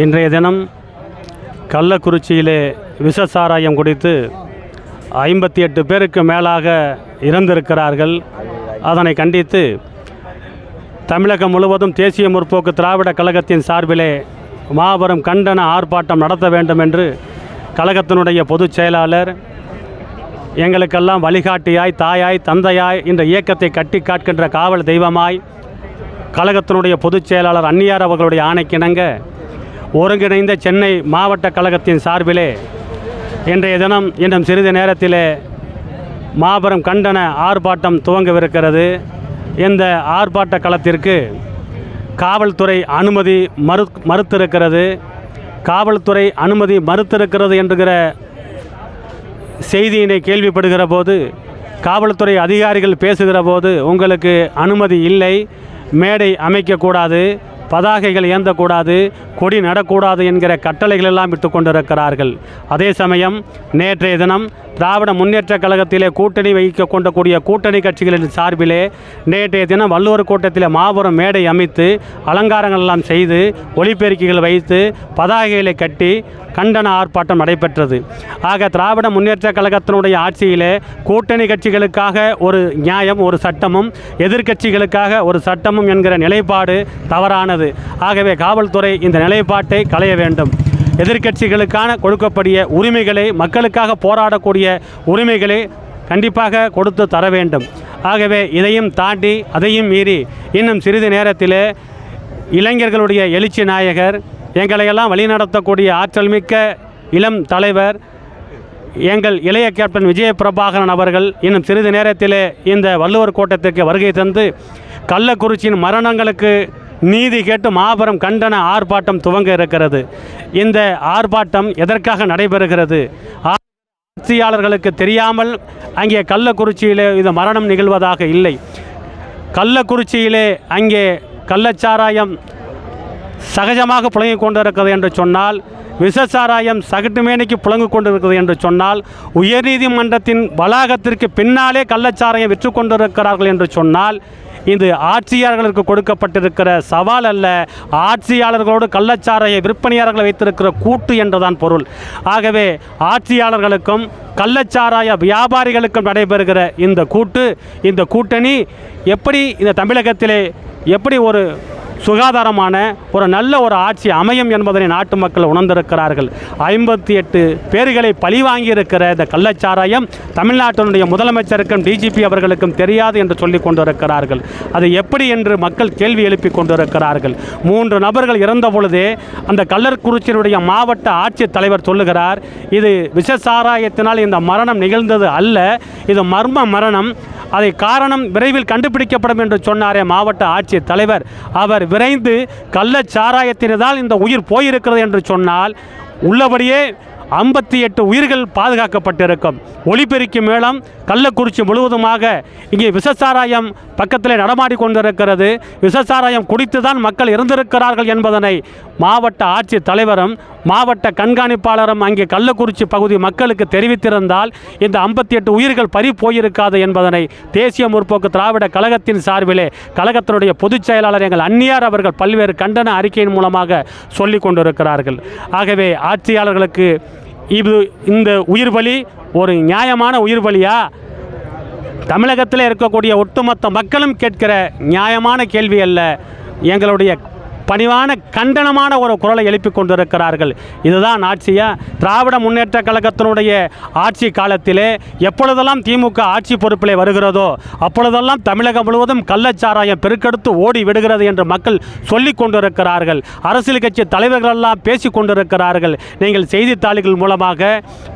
இன்றைய தினம் கள்ளக்குறிச்சியிலே விஷ சாராயம் குடித்து ஐம்பத்தி எட்டு பேருக்கு மேலாக இறந்திருக்கிறார்கள். அதனை கண்டித்து தமிழகம் முழுவதும் தேசிய முற்போக்கு திராவிட கழகத்தின் சார்பிலே மாபெரும் கண்டன ஆர்ப்பாட்டம் நடத்த வேண்டும் என்று கழகத்தினுடைய பொதுச் செயலாளர் எங்களுக்கெல்லாம் வழிகாட்டியாய் தாயாய் தந்தையாய் என்ற இயக்கத்தை கட்டி காட்கின்ற காவல் தெய்வமாய் கழகத்தினுடைய பொதுச் செயலாளர் அன்னியார் அவர்களுடைய ஆணைக்கிணங்க ஒருங்கிணைந்த சென்னை மாவட்ட கழகத்தின் சார்பிலே இன்றைய தினம் இன்னும் சிறிது நேரத்திலே மாபெரும் கண்டன ஆர்ப்பாட்டம் துவங்கவிருக்கிறது. இந்த ஆர்ப்பாட்ட களத்திற்கு காவல்துறை அனுமதி மறு மறுத்திருக்கிறது. காவல்துறை அனுமதி மறுத்திருக்கிறது என்கிற செய்தியினை கேள்விப்படுகிற போது காவல்துறை அதிகாரிகள் பேசுகிற போது உங்களுக்கு அனுமதி இல்லை. மேடை அமைக்கக்கூடாது. பதாகைகள் ஏந்தக்கூடாது கொடி நடக்கூடாது என்கிற கட்டளைகள் எல்லாம் விட்டு கொண்டிருக்கிறார்கள் அதே சமயம் நேற்றைய தினம் திராவிட முன்னேற்ற கழகத்திலே கூட்டணி வைக்க கொண்டக்கூடிய கூட்டணி கட்சிகளின் சார்பிலே நேற்றைய தினம் வள்ளுவர் கூட்டத்தில் மாபெரும் மேடை அமைத்து அலங்காரங்கள் எல்லாம் செய்து ஒளிப்பெருக்கிகள் வைத்து பதாகைகளை கட்டி கண்டன ஆர்ப்பாட்டம் நடைபெற்றது. ஆக திராவிட முன்னேற்றக் கழகத்தினுடைய ஆட்சியிலே கூட்டணி கட்சிகளுக்காக ஒரு நியாயம் ஒரு சட்டமும் எதிர்க்கட்சிகளுக்காக ஒரு சட்டமும் என்கிற நிலைப்பாடு தவறானது. ஆகவே காவல்துறை இந்த நிலைப்பாட்டை களைய வேண்டும். எதிர்க்கட்சிகளுக்கான கொடுக்கப்படிய உரிமைகளை மக்களுக்காக போராடக்கூடிய உரிமைகளை கண்டிப்பாக கொடுத்து தர வேண்டும். ஆகவே இதையும் தாண்டி அதையும் மீறி இன்னும் சிறிது நேரத்தில் இளைஞர்களுடைய எழுச்சி நாயகர் எங்களையெல்லாம் வழிநடத்தக்கூடிய ஆற்றல் மிக்க இளம் தலைவர் எங்கள் இளைய கேப்டன் விஜய பிரபாகரன் அவர்கள் இன்னும் சிறிது நேரத்தில் இந்த வள்ளுவர் கோட்டத்திற்கு வருகை தந்து கள்ளக்குறிச்சியின் மரணங்களுக்கு நீதி கேட்டு மாபெரும் கண்டன ஆர்ப்பாட்டம் துவங்க இருக்கிறது. இந்த ஆர்ப்பாட்டம் எதற்காக நடைபெறுகிறது? ஆட்சியாளர்களுக்கு தெரியாமல் அங்கே கள்ளக்குறிச்சியிலே இது மரணம் நிகழ்வதாக இல்லை. கள்ளக்குறிச்சியிலே அங்கே கள்ளச்சாராயம் சகஜமாக புழங்கிக் கொண்டிருக்கிறது என்று சொன்னால் விஷசாராயம் சகட்டுமேனிக்கு புழங்கு கொண்டிருக்கிறது என்று சொன்னால் உயர்நீதிமன்றத்தின் வளாகத்திற்கு பின்னாலே கள்ளச்சாராயம் விற்று கொண்டிருக்கிறார்கள் என்று சொன்னால் இது ஆட்சியாளர்களுக்கு கொடுக்கப்பட்டிருக்கிற சவால் அல்ல ஆட்சியாளர்களோடு கள்ளச்சாரையை விற்பனையாளர்களை வைத்திருக்கிற கூட்டு என்றுதான் பொருள். ஆகவே ஆட்சியாளர்களுக்கும் கள்ளச்சாராய வியாபாரிகளுக்கும் நடைபெறுகிற இந்த கூட்டு இந்த கூட்டணி எப்படி இந்த தமிழகத்திலே எப்படி ஒரு சுகாதாரமான ஒரு நல்ல ஒரு ஆட்சி அமையும் என்பதனை நாட்டு மக்கள் உணர்ந்திருக்கிறார்கள். ஐம்பத்தி எட்டு பேர்களை பழிவாங்கியிருக்கிற இந்த கள்ளச்சாராயம் தமிழ்நாட்டினுடைய முதலமைச்சருக்கும் டிஜிபி அவர்களுக்கும் தெரியாது என்று சொல்லிக் கொண்டிருக்கிறார்கள். அது எப்படி என்று மக்கள் கேள்வி எழுப்பி கொண்டிருக்கிறார்கள். மூன்று நபர்கள் இறந்த பொழுதே அந்த கள்ளர்குறிச்சியினுடைய மாவட்ட ஆட்சித் தலைவர் சொல்லுகிறார் இது விஷசாராயத்தினால் இந்த மரணம் நிகழ்ந்தது அல்ல இது மர்ம மரணம். அதை காரணம் விரைவில் கண்டுபிடிக்கப்படும் என்று சொன்னாரே மாவட்ட ஆட்சித் தலைவர் அவர் விரைந்து கள்ளச்சாராயத்தினதால் இந்த உயிர் போயிருக்கிறது என்று சொன்னால் உள்ளபடியே ஐம்பத்தி எட்டு உயிர்கள் பாதுகாக்கப்பட்டிருக்கும். ஒளிபெருக்கி மேளம் கள்ளக்குறிச்சி முழுவதுமாக இங்கே விஷசாராயம் பக்கத்தில் நடமாடி கொண்டிருக்கிறது. விஷசாராயம் குடித்து தான் மக்கள் இறந்திருக்கிறார்கள் என்பதனை மாவட்ட ஆட்சித் தலைவரும் மாவட்ட கண்காணிப்பாளரும் அங்கே கள்ளக்குறிச்சி பகுதி மக்களுக்கு தெரிவித்திருந்தால் இந்த ஐம்பத்தி எட்டு உயிர்கள் பறி போயிருக்காது என்பதனை தேசிய முற்போக்கு திராவிட கழகத்தின் சார்பிலே கழகத்தினுடைய பொதுச் செயலாளர் எங்கள் அந்நியார் அவர்கள் பல்வேறு கண்டன அறிக்கையின் மூலமாக சொல்லிக் கொண்டிருக்கிறார்கள். ஆகவே ஆட்சியாளர்களுக்கு இது இந்த உயிர் பலி ஒரு நியாயமான உயிர் பலியா? தமிழகத்தில் இருக்கக்கூடிய ஒட்டுமொத்த மக்களும் கேட்கிற நியாயமான கேள்வி அல்ல. எங்களுடைய பணிவான கண்டனமான ஒரு குரலை எழுப்பிக் கொண்டிருக்கிறார்கள். இதுதான் ஆட்சியா? திராவிட முன்னேற்ற கழகத்தினுடைய ஆட்சி காலத்திலே எப்பொழுதெல்லாம் திமுக ஆட்சி பொறுப்பிலே வருகிறதோ அப்பொழுதெல்லாம் தமிழகம் முழுவதும் கள்ளச்சாராயம் பெருக்கெடுத்து ஓடி விடுகிறது என்று மக்கள் சொல்லிக் கொண்டிருக்கிறார்கள். அரசியல் கட்சி தலைவர்கள் எல்லாம் பேசிக் கொண்டிருக்கிறார்கள். நீங்கள் செய்தித்தாள்கள் மூலமாக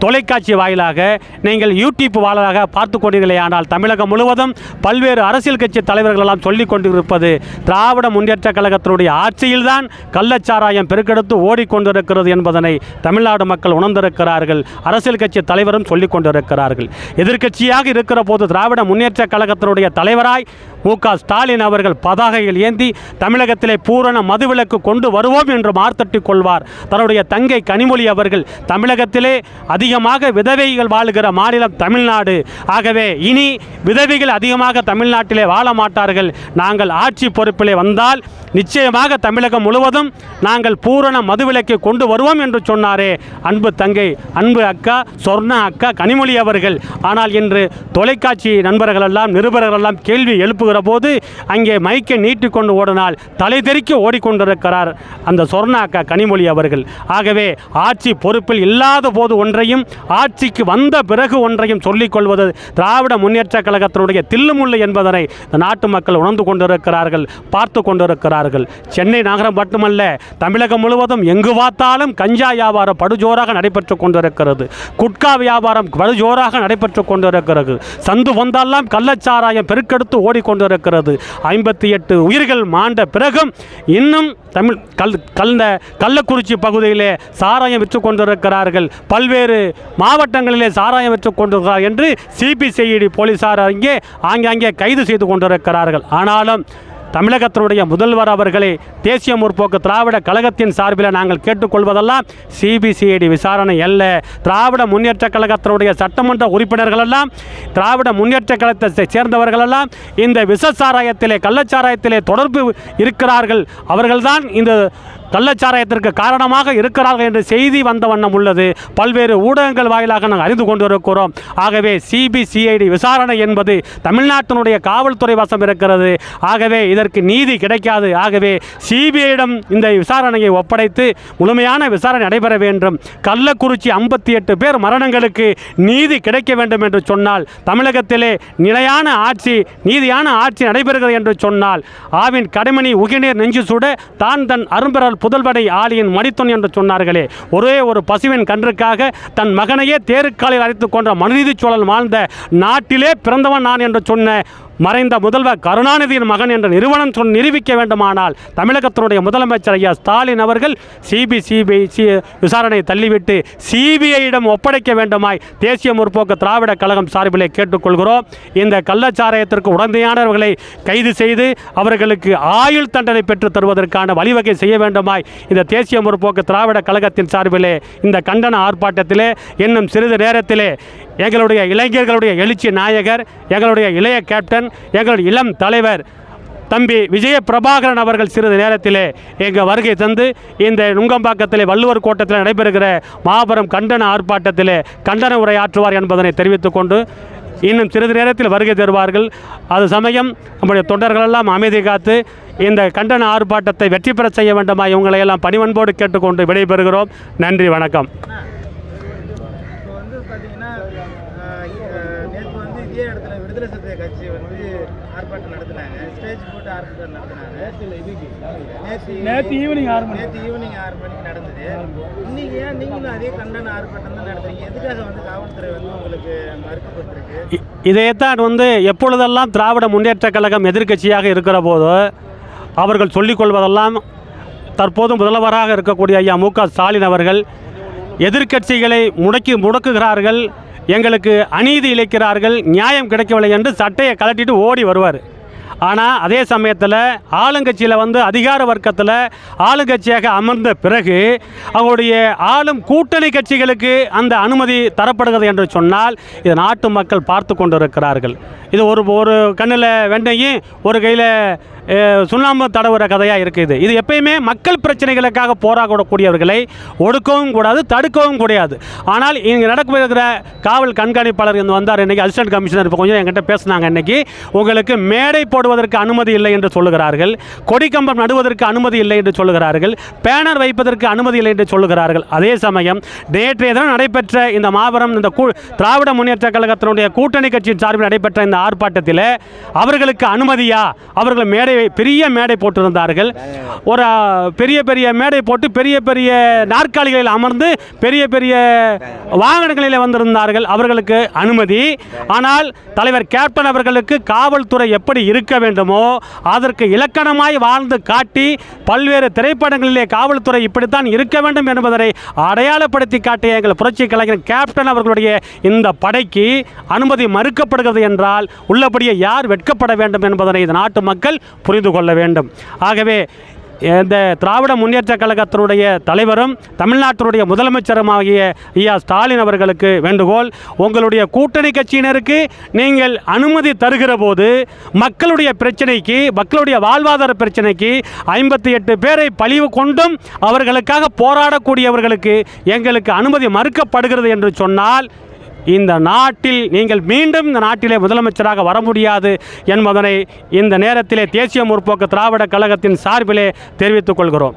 தொலைக்காட்சி வாயிலாக நீங்கள் யூடியூப் வாயிலாக பார்த்து கொண்டீர்களே ஆனால் தமிழகம் முழுவதும் பல்வேறு அரசியல் கட்சி தலைவர்கள் எல்லாம் சொல்லிக் கொண்டிருப்பது திராவிட முன்னேற்ற கழகத்தினுடைய ஆட்சி ஆட்சியில்தான் கள்ளச்சாராயம் பெருக்கெடுத்து ஓடிக்கொண்டிருக்கிறது என்பதனை தமிழ்நாடு மக்கள் உணர்ந்திருக்கிறார்கள். அரசியல் கட்சி தலைவரும் சொல்லிக் கொண்டிருக்கிறார்கள். எதிர்க்கட்சியாக இருக்கிற போது திராவிட முன்னேற்ற கழகத்தினுடைய தலைவராய் மு க ஸ்டாலின் அவர்கள் பதாகையில் ஏந்தி தமிழகத்திலே பூரண மதுவிலக்கு கொண்டு வருவோம் என்று மார்த்தட்டிக் கொள்வார். தன்னுடைய தங்கை கனிமொழி அவர்கள் தமிழகத்திலே அதிகமாக விதவைகள் வாழுகிற மாநிலம் தமிழ்நாடு. ஆகவே இனி விதவைகள் அதிகமாக தமிழ்நாட்டிலே வாழ மாட்டார்கள். நாங்கள் ஆட்சி பொறுப்பிலே வந்தால் நிச்சயமாக தமிழகம் முழுவதும் நாங்கள் பூரண மதுவிலக்கை கொண்டு வருவோம் என்று சொன்னாரே. அன்பு தங்கை அன்பு அக்கா சொர்ணா அக்கா கனிமொழி அவர்கள். ஆனால் இன்று தொலைக்காட்சி நண்பர்கள் எல்லாம் நிருபர்கள் எல்லாம் கேள்வி எழுப்புகிற போது அங்கே மைக்கை நீட்டிக்கொண்டு ஓடினால் தலை தெறிக்க ஓடிக்கொண்டிருக்கிறார் அந்த சொர்ணா அக்கா கனிமொழி அவர்கள். ஆகவே ஆட்சி பொறுப்பில் இல்லாத போது ஒன்றையும் ஆட்சிக்கு வந்த பிறகு ஒன்றையும் சொல்லிக் கொள்வது திராவிட முன்னேற்ற கழகத்தினுடைய தில்லுமுள்ளு என்பதனை இந்த நாட்டு மக்கள் உணர்ந்து கொண்டிருக்கிறார்கள் பார்த்து கொண்டிருக்கிறார்கள். சென்னை நகரம் மட்டுமல்ல தமிழகம் முழுவதும் எங்கு பார்த்தாலும் கஞ்சா வியாபாரம் படுஜோராக நடைபெற்று கொண்டிருக்கிறது. குட்கா வியாபாரம் படுஜோராக நடைபெற்று கொண்டிருக்கிறது. சந்து வந்தால்லாம் கள்ளச்சாராயம் பெருக்கெடுத்து ஓடிக்கொண்டிருக்கிறது. ஐம்பத்தி எட்டு உயிர்கள் மாண்ட பிறகும் இன்னும் தமிழ் கல் கல்ந்த கள்ளக்குறிச்சி பகுதியிலே சாராயம் விற்று கொண்டிருக்கிறார்கள். பல்வேறு மாவட்டங்களிலே சாராயம் விற்று கொண்டிருக்கிறார் என்று சிபிசிஐடி போலீசார் அங்கே ஆங்காங்கே கைது செய்து கொண்டிருக்கிறார்கள். ஆனாலும் தமிழகத்தினுடைய முதல்வர் அவர்களே தேசிய முற்போக்கு திராவிட கழகத்தின் சார்பில் நாங்கள் கேட்டுக்கொள்வதெல்லாம் சிபிசிஐடி விசாரணை அல்ல. திராவிட முன்னேற்ற கழகத்தினுடைய சட்டமன்ற உறுப்பினர்களெல்லாம் திராவிட முன்னேற்ற கழகத்தை சேர்ந்தவர்களெல்லாம் இந்த விஷசாராயத்திலே கள்ளச்சாராயத்திலே தொடர்பு இருக்கிறார்கள். அவர்கள்தான் இந்த கள்ளச்சாராயத்திற்கு காரணமாக இருக்கிறார்கள் என்ற செய்தி வந்த வண்ணம் உள்ளது. பல்வேறு ஊடகங்கள் வாயிலாக நாங்கள் அறிந்து கொண்டிருக்கிறோம். ஆகவே சிபிசிஐடி விசாரணை என்பது தமிழ்நாட்டினுடைய காவல்துறை வசம் இருக்கிறது. ஆகவே இதற்கு நீதி கிடைக்காது. ஆகவே சிபிஐயிடம் இந்த விசாரணையை ஒப்படைத்து முழுமையான விசாரணை நடைபெற வேண்டும். கள்ளக்குறிச்சி ஐம்பத்தி எட்டு பேர் மரணங்களுக்கு நீதி கிடைக்க வேண்டும் என்று சொன்னால் தமிழகத்திலே நிலையான ஆட்சி நீதியான ஆட்சி நடைபெறுகிறது என்று சொன்னால் ஆவின் கடைமணி உகிநீர் நெஞ்சு சுட தான் தன் அரும்பெறல் புதல்வடை ஆலியின் மடித்தொன் என்று சொன்னார்களே. ஒரே ஒரு பசுவின் கன்றுக்காக தன் மகனையே தேருக்காலில் அழைத்து கொன்ற மனுநீதிச் சோழன் வாழ்ந்த நாட்டிலே பிறந்தவன் நான் என்று சொன்ன மறைந்த முதல்வர் கருணாநிதியின் மகன் என்ற நிறுவனம் சொல் நிரூபிக்க வேண்டுமானால் தமிழகத்தினுடைய முதலமைச்சர் ஐயா ஸ்டாலின் அவர்கள் சிபிசிபிஐ சி விசாரணை தள்ளிவிட்டு சிபிஐயிடம் ஒப்படைக்க வேண்டுமாய் தேசிய முற்போக்கு திராவிட கழகம் சார்பிலே கேட்டுக்கொள்கிறோம். இந்த கள்ளச்சாராயத்திற்கு உடந்தையானவர்களை கைது செய்து அவர்களுக்கு ஆயுள் தண்டனை பெற்று தருவதற்கான வழிவகை செய்ய வேண்டுமாய் இந்த தேசிய முற்போக்கு திராவிட கழகத்தின் சார்பிலே இந்த கண்டன ஆர்ப்பாட்டத்திலே இன்னும் சிறிது நேரத்திலே எங்களுடைய இளைஞர்களுடைய எழுச்சி நாயகர் எங்களுடைய இளைய கேப்டன் எங்களுடைய இளம் தலைவர் தம்பி விஜய பிரபாகரன் அவர்கள் சிறிது நேரத்திலே எங்கள் வருகை தந்து இந்த நுங்கம்பாக்கத்திலே வள்ளுவர் கோட்டத்தில் நடைபெறுகிற மாபெரும் கண்டன ஆர்ப்பாட்டத்திலே கண்டன உரையாற்றுவார் என்பதனை தெரிவித்துக்கொண்டு இன்னும் சிறிது நேரத்தில் வருகை தருவார்கள். அது சமயம் நம்முடைய தொண்டர்களெல்லாம் அமைதி காத்து இந்த கண்டன ஆர்ப்பாட்டத்தை வெற்றி பெற செய்ய வேண்டுமா இவங்களையெல்லாம் பணிவன்போடு கேட்டுக்கொண்டு விடைபெறுகிறோம். நன்றி வணக்கம் இப்போ வந்து பார்த்தீங்கன்னா நேற்று வந்து இதே இடத்துல விடுதலை சிறுத்தை கட்சி வந்து ஆர்ப்பாட்டம் நடத்தினாங்க. ஸ்டேஜ் போட்டு ஆர்ப்பாட்டம் நடத்தினாங்க. நேற்று ஈவினிங் ஆறு மணி. நேற்று ஈவினிங் ஆறு மணிக்கு நடந்தது. இன்னைக்கு ஏன் நீங்களும் அதே கண்டன ஆர்ப்பாட்டம் தான் நடத்துறீங்க? எதுக்காக வந்து காவல்துறை வந்து உங்களுக்கு மறுக்கப்பட்டிருக்கு? இ- இதைத்தான் வந்து எப்பொழுதெல்லாம் திராவிட முன்னேற்ற கழகம் எதிர்க்கட்சியாக இருக்கிற போது அவர்கள் சொல்லிக் கொள்வதெல்லாம் தற்போது முதல்வராக இருக்கக்கூடிய ஐயா மு க ஸ்டாலின் அவர்கள் எதிர்க்கட்சிகளை முடக்கி முடக்குகிறார்கள். எங்களுக்கு அநீதி இழைக்கிறார்கள் நியாயம் கிடைக்கவில்லை என்று சட்டையை கலட்டிட்டு ஓடி வருவார். ஆனால் அதே சமயத்தில் ஆளுங்கட்சியில் வந்து அதிகார வர்க்கத்தில் ஆளுங்கட்சியாக அமர்ந்த பிறகு அவருடைய ஆளும் கூட்டணி கட்சிகளுக்கு அந்த அனுமதி தரப்படுகிறது என்று சொன்னால் இது நாட்டு மக்கள் பார்த்து கொண்டிருக்கிறார்கள். இது ஒரு ஒரு கண்ணில் வெண்டையும் ஒரு கையில் சுண்ணாம்பு தடவுற கதையாக இருக்குது. இது எப்பயுமே மக்கள் பிரச்சனைகளுக்காக போராடக்கூடியவர்களை ஒடுக்கவும் கூடாது தடுக்கவும் கூடாது. ஆனால் இங்கே நடக்கிற காவல் கண்காணிப்பாளர் இங்கே வந்தார். இன்றைக்கி அசிஸ்டன்ட் கமிஷனர் இப்போ கொஞ்சம் என்கிட்ட பேசினாங்க இன்றைக்கி உங்களுக்கு மேடை போடுவதற்கு அனுமதி இல்லை என்று சொல்லுகிறார்கள். கொடிக்கம்பம் நடுவதற்கு அனுமதி இல்லை என்று சொல்லுகிறார்கள். பேனர் வைப்பதற்கு அனுமதி இல்லை என்று சொல்லுகிறார்கள். அதே சமயம் நேற்றைய தினம் நடைபெற்ற இந்த மாபெரும் இந்த கூ திராவிட முன்னேற்ற கழகத்தினுடைய கூட்டணி கட்சியின் சார்பில் நடைபெற்ற இந்த ஆர்ப்பாட்டத்தில் அவர்களுக்கு அனுமதியா? அவர்கள் மேடை பெரிய மேடை போட்டிருந்தார்கள். ஒரு பெரிய பெரிய மேடை போட்டு பெரிய பெரிய நாற்காலிகளில் அமர்ந்து பெரிய பெரிய வாகனங்களில் வந்திருந்தார்கள். அவர்களுக்கு அனுமதி. ஆனால் தலைவர் கேப்டன் அவர்களுக்கு காவல்துறை எப்படி இருக்க வேண்டுமோ அதற்கு இலக்கணமாய் வாழ்ந்து காட்டி பல்வேறு திரைப்படங்களிலே காவல்துறை இப்படித்தான் இருக்க வேண்டும் என்பதனை அடையாளப்படுத்தி காட்டிய எங்கள் புரட்சி கலைஞர் கேப்டன் அவர்களுடைய இந்த படைக்கு அனுமதி மறுக்கப்படுகிறது என்றால் உள்ளபடியே யார் வெட்கப்பட வேண்டும் என்பதனை இந்த நாட்டு மக்கள் புரிந்து கொள்ள வேண்டும். ஆகவே இந்த திராவிட முன்னேற்ற கழகத்தினுடைய தலைவரும் தமிழ்நாட்டினுடைய முதலமைச்சருமாகிய ஐயா ஸ்டாலின் அவர்களுக்கு வேண்டுகோள் உங்களுடைய கூட்டணி கட்சியினருக்கு நீங்கள் அனுமதி தருகிற போது மக்களுடைய பிரச்சனைக்கு மக்களுடைய வாழ்வாதார பிரச்சனைக்கு ஐம்பத்தி எட்டு பேரை பழிவு கொண்டும் அவர்களுக்காக போராடக்கூடியவர்களுக்கு எங்களுக்கு அனுமதி மறுக்கப்படுகிறது என்று சொன்னால் இந்த நாட்டில் நீங்கள் மீண்டும் இந்த நாட்டிலே முதலமைச்சராக வர முடியாது என்பதனை இந்த நேரத்திலே தேசிய முற்போக்கு திராவிட கழகத்தின் சார்பிலே தெரிவித்துக் கொள்கிறோம்.